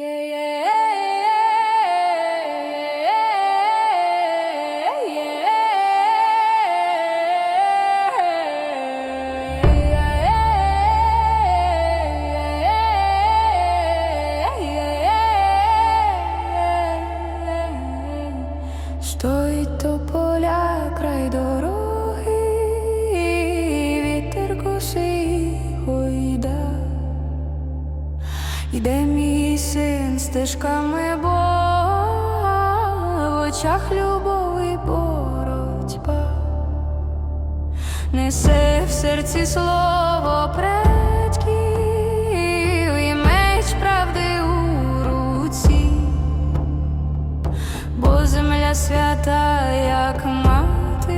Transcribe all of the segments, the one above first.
yeah, yeah. Йде мій син стежками Бога, в очах любов і боротьба, несе в серці слово предків і меч правди у руці, бо земля свята, як мати,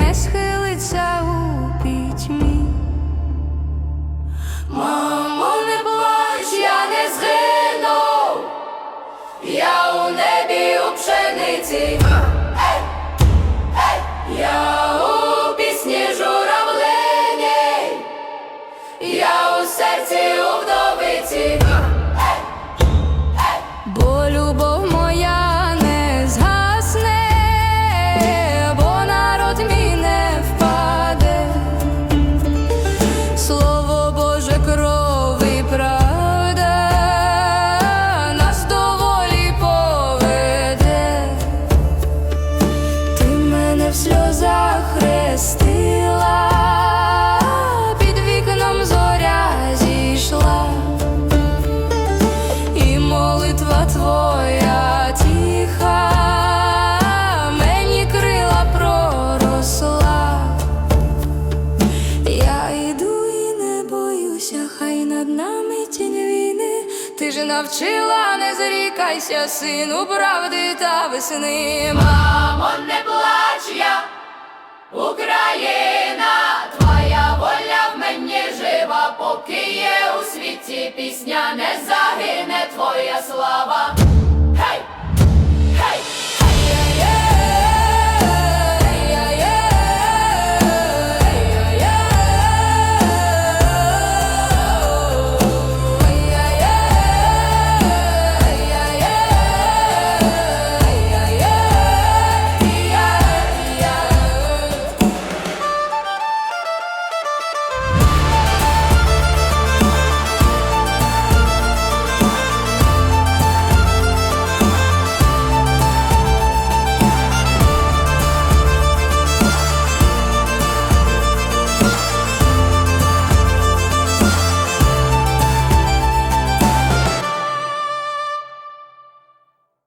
не схилиться у пітьмі. У небі у пшениці. Ти ж навчила, не зрікайся, сину правди та весни. Мамо, не плач я, Україна, твоя воля в мені жива, поки є у світі пісня, не загине твоя слава.